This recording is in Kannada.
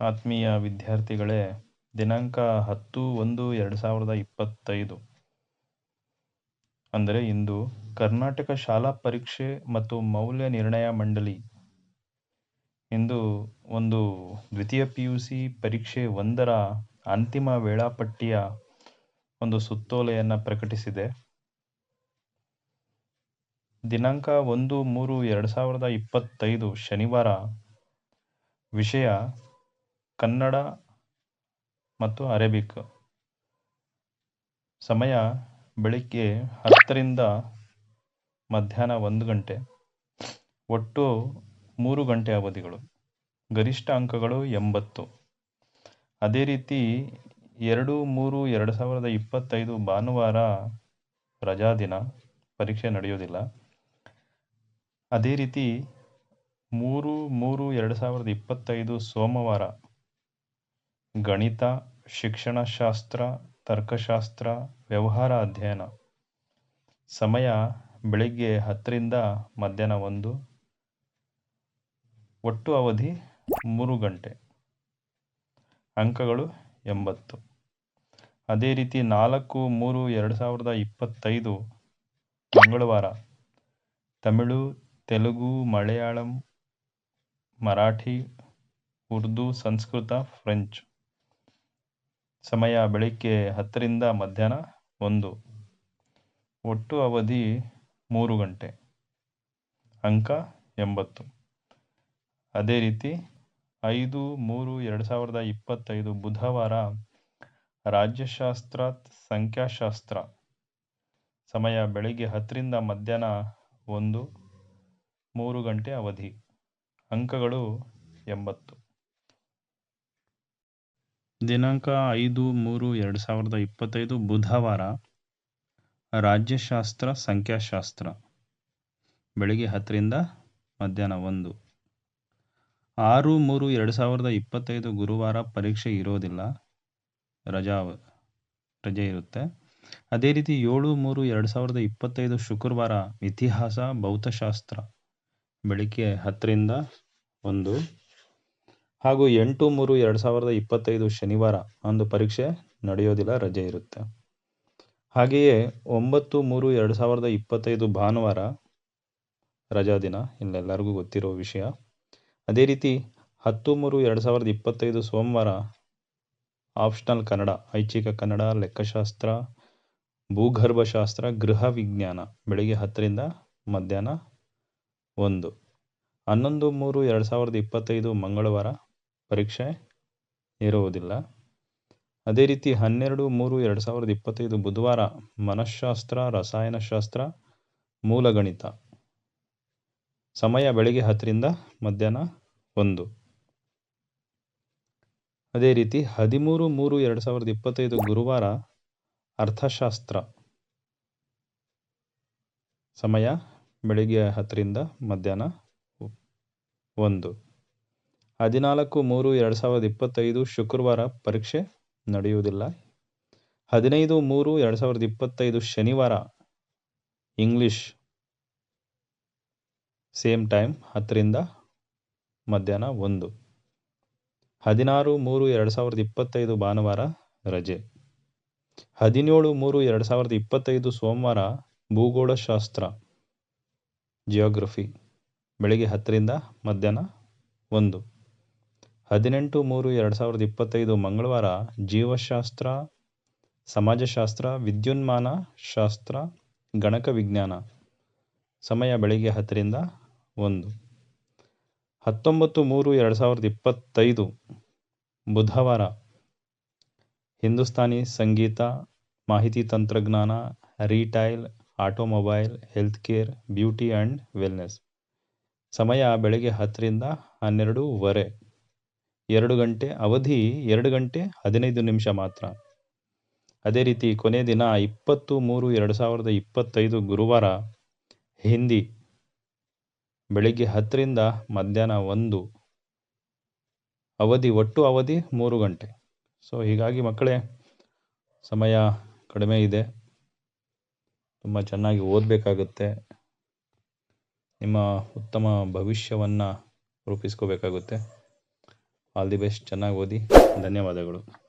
ಆತ್ಮೀಯ ವಿದ್ಯಾರ್ಥಿಗಳೇ, ದಿನಾಂಕ ಹತ್ತು ಒಂದು ಎರಡು ಸಾವಿರದ ಇಪ್ಪತ್ತೈದು. ಅಂದರೆ ಇಂದು ಕರ್ನಾಟಕ ಶಾಲಾ ಪರೀಕ್ಷೆ ಮತ್ತು ಮೌಲ್ಯ ನಿರ್ಣಯ ಮಂಡಳಿ. ಇಂದು ಒಂದು ದ್ವಿತೀಯ ಪಿ ಯು ಸಿ ಪರೀಕ್ಷೆ ಒಂದರ ಅಂತಿಮ ವೇಳಾಪಟ್ಟಿಯ ಒಂದು ಸುತ್ತೋಲೆಯನ್ನು ಪ್ರಕಟಿಸಿದೆ. ದಿನಾಂಕ ಒಂದು ಮೂರು ಎರಡು ಸಾವಿರದ ಇಪ್ಪತ್ತೈದು ಶನಿವಾರ ವಿಷಯ ಕನ್ನಡ ಮತ್ತು ಅರೇಬಿಕ್. ಸಮಯ ಬೆಳಿಗ್ಗೆ ಹತ್ತರಿಂದ ಮಧ್ಯಾಹ್ನ ಒಂದು ಗಂಟೆ. ಒಟ್ಟು ಮೂರು ಗಂಟೆ ಅವಧಿಗಳು. ಗರಿಷ್ಠ ಅಂಕಗಳು ಎಂಬತ್ತು. ಅದೇ ರೀತಿ ಎರಡು ಮೂರು ಎರಡು ಸಾವಿರದ ಇಪ್ಪತ್ತೈದು ಭಾನುವಾರ ರಜಾದಿನ ಪರೀಕ್ಷೆ ನಡೆಯೋದಿಲ್ಲ ಅದೇ ರೀತಿ ಮೂರು ಮೂರು ಎರಡು ಸಾವಿರದ ಇಪ್ಪತ್ತೈದು ಸೋಮವಾರ ಗಣಿತ ಶಿಕ್ಷಣಶಾಸ್ತ್ರ ತರ್ಕಶಾಸ್ತ್ರ, ವ್ಯವಹಾರ ಅಧ್ಯಯನ. ಸಮಯ ಬೆಳಿಗ್ಗೆ ಹತ್ತರಿಂದ ಮಧ್ಯಾಹ್ನ ಒಂದು. ಒಟ್ಟು ಅವಧಿ ಮೂರು ಗಂಟೆ. ಅಂಕಗಳು ಎಂಬತ್ತು. ಅದೇ ರೀತಿ ನಾಲ್ಕು, ಮೂರು, ಎರಡು ಸಾವಿರದ ಇಪ್ಪತ್ತೈದು ಮಂಗಳವಾರ. ತಮಿಳು, ತೆಲುಗು, ಮಲಯಾಳಂ, ಮರಾಠಿ, ಉರ್ದು, ಸಂಸ್ಕೃತ, ಫ್ರೆಂಚ್. ಸಮಯ ಬೆಳಿಗ್ಗೆ ಹತ್ತರಿಂದ ಮಧ್ಯಾಹ್ನ ಒಂದು. ಒಟ್ಟು ಅವಧಿ ಮೂರು ಗಂಟೆ. ಅಂಕ ಎಂಬತ್ತು. ಅದೇ ರೀತಿ ಐದು ಮೂರು ಎರಡು ಸಾವಿರದ ಇಪ್ಪತ್ತೈದು ಬುಧವಾರ ರಾಜ್ಯಶಾಸ್ತ್ರ ಸಂಖ್ಯಾಶಾಸ್ತ್ರ. ಸಮಯ ಬೆಳಿಗ್ಗೆ ಹತ್ತರಿಂದ ಮಧ್ಯಾಹ್ನ ಒಂದು, ಮೂರು ಗಂಟೆ ಅವಧಿ. ಅಂಕಗಳು ಎಂಬತ್ತು. ದಿನಾಂಕ ಐದು ಮೂರು ಎರಡು ಸಾವಿರದ ಇಪ್ಪತ್ತೈದು ಬುಧವಾರ ರಾಜ್ಯಶಾಸ್ತ್ರ ಸಂಖ್ಯಾಶಾಸ್ತ್ರ. ಬೆಳಿಗ್ಗೆ ಹತ್ತರಿಂದ ಮಧ್ಯಾಹ್ನ ಒಂದು. ಆರು ಮೂರು ಎರಡು ಸಾವಿರದ ಇಪ್ಪತ್ತೈದು ಗುರುವಾರ ಪರೀಕ್ಷೆ ಇರೋದಿಲ್ಲ. ರಜಾ ರಜೆ ಇರುತ್ತೆ. ಅದೇ ರೀತಿ ಏಳು ಮೂರು ಎರಡು ಸಾವಿರದ ಇಪ್ಪತ್ತೈದು ಶುಕ್ರವಾರ ಇತಿಹಾಸ, ಭೌತಶಾಸ್ತ್ರ. ಬೆಳಿಗ್ಗೆ ಹತ್ತರಿಂದ ಒಂದು. ಹಾಗೂ ಎಂಟು ಮೂರು ಎರಡು ಸಾವಿರದ ಇಪ್ಪತ್ತೈದು ಶನಿವಾರ ಅಂದು ಪರೀಕ್ಷೆ ನಡೆಯೋದಿಲ್ಲ, ರಜೆ ಇರುತ್ತೆ. ಹಾಗೆಯೇ ಒಂಬತ್ತು ಮೂರು ಎರಡು ಸಾವಿರದ ಇಪ್ಪತ್ತೈದು ಭಾನುವಾರ ರಜಾ ದಿನ ಇಲ್ಲೆಲ್ಲರಿಗೂ ಗೊತ್ತಿರೋ ವಿಷಯ. ಅದೇ ರೀತಿ ಹತ್ತು ಮೂರು ಎರಡು ಸಾವಿರದ ಇಪ್ಪತ್ತೈದು ಸೋಮವಾರ ಆಪ್ಷನಲ್ ಕನ್ನಡ, ಐಚ್ಛಿಕ ಕನ್ನಡ, ಲೆಕ್ಕಶಾಸ್ತ್ರ, ಭೂಗರ್ಭಶಾಸ್ತ್ರ, ಗೃಹ ವಿಜ್ಞಾನ ಬೆಳಿಗ್ಗೆ ಹತ್ತರಿಂದ ಮಧ್ಯಾಹ್ನ ಒಂದು. ಹನ್ನೊಂದು ಮೂರು ಎರಡು ಸಾವಿರದ ಇಪ್ಪತ್ತೈದು ಮಂಗಳವಾರ ಪರೀಕ್ಷೆ ಇರುವುದಿಲ್ಲ. ಅದೇ ರೀತಿ ಹನ್ನೆರಡು, ಮೂರು, ಎರಡು ಸಾವಿರದ ಇಪ್ಪತ್ತೈದು ಬುಧವಾರ ಮನಃಶಾಸ್ತ್ರ, ರಸಾಯನಶಾಸ್ತ್ರ, ಮೂಲಗಣಿತ. ಸಮಯ ಬೆಳಿಗ್ಗೆ ಹತ್ತರಿಂದ ಮಧ್ಯಾಹ್ನ ಒಂದು. ಅದೇ ರೀತಿ ಹದಿಮೂರು, ಮೂರು, ಎರಡು ಸಾವಿರದ ಇಪ್ಪತ್ತೈದು ಗುರುವಾರ ಅರ್ಥಶಾಸ್ತ್ರ. ಸಮಯ ಬೆಳಿಗ್ಗೆ ಹತ್ತರಿಂದ ಮಧ್ಯಾಹ್ನ ಒಂದು. ಹದಿನಾಲ್ಕು ಮೂರು ಎರಡು ಸಾವಿರದ ಇಪ್ಪತ್ತೈದು ಶುಕ್ರವಾರ ಪರೀಕ್ಷೆ ನಡೆಯುವುದಿಲ್ಲ. ಹದಿನೈದು ಮೂರು ಎರಡು ಸಾವಿರದ ಇಪ್ಪತ್ತೈದು ಶನಿವಾರ ಇಂಗ್ಲಿಷ್ ಸೇಮ್ ಟೈಮ್ ಹತ್ತರಿಂದ ಮಧ್ಯಾಹ್ನ ಒಂದು. ಹದಿನಾರು ಮೂರು ಎರಡು ಸಾವಿರದ ಇಪ್ಪತ್ತೈದು ಭಾನುವಾರ ರಜೆ. ಹದಿನೇಳು ಮೂರು ಎರಡು ಸಾವಿರದ ಇಪ್ಪತ್ತೈದು ಸೋಮವಾರ ಭೂಗೋಳಶಾಸ್ತ್ರ ಜಿಯೋಗ್ರಫಿ ಬೆಳಿಗ್ಗೆ ಹತ್ತರಿಂದ ಮಧ್ಯಾಹ್ನ ಒಂದು. ಹದಿನೆಂಟು ಮೂರು ಎರಡು ಸಾವಿರದ ಇಪ್ಪತ್ತೈದು ಮಂಗಳವಾರ ಜೀವಶಾಸ್ತ್ರ, ಸಮಾಜಶಾಸ್ತ್ರ, ವಿದ್ಯುನ್ಮಾನ ಶಾಸ್ತ್ರ, ಗಣಕ ವಿಜ್ಞಾನ. ಸಮಯ ಬೆಳಿಗ್ಗೆ ಹತ್ತರಿಂದ ಒಂದು. ಹತ್ತೊಂಬತ್ತು ಮೂರು ಎರಡು ಸಾವಿರದ ಇಪ್ಪತ್ತೈದು ಬುಧವಾರ. ಹಿಂದೂಸ್ತಾನಿ ಸಂಗೀತ, ಮಾಹಿತಿ ತಂತ್ರಜ್ಞಾನ, retail, automobile health care beauty and wellness. ಸಮಯ ಬೆಳಗ್ಗೆ ಹತ್ತರಿಂದ ಹನ್ನೆರಡೂವರೆ. ಎರಡು ಗಂಟೆ, ಅವಧಿ ಎರಡು ಗಂಟೆ, ಹದಿನೈದು ನಿಮಿಷ ಮಾತ್ರ. ಅದೇ ರೀತಿ ಕೊನೆ ದಿನ ಇಪ್ಪತ್ತು ಮೂರು ಎರಡು ಸಾವಿರದ ಇಪ್ಪತ್ತೈದು ಗುರುವಾರ ಹಿಂದಿ ಬೆಳಿಗ್ಗೆ ಹತ್ತರಿಂದ ಮಧ್ಯಾಹ್ನ ಒಂದು. ಅವಧಿ ಒಟ್ಟು ಅವಧಿ ಮೂರು ಗಂಟೆ. ಸೊ ಹೀಗಾಗಿ ಮಕ್ಕಳೇ, ಸಮಯ ಕಡಿಮೆ ಇದೆ. ತುಂಬ ಚೆನ್ನಾಗಿ ಓದಬೇಕಾಗುತ್ತೆ. ನಿಮ್ಮ ಉತ್ತಮ ಭವಿಷ್ಯವನ್ನು ರೂಪಿಸ್ಕೋಬೇಕಾಗುತ್ತೆ. ಆಲ್ ದಿ ಬೆಸ್ಟ್ ಚೆನ್ನಾಗಿ ಓದಿ. ಧನ್ಯವಾದಗಳು.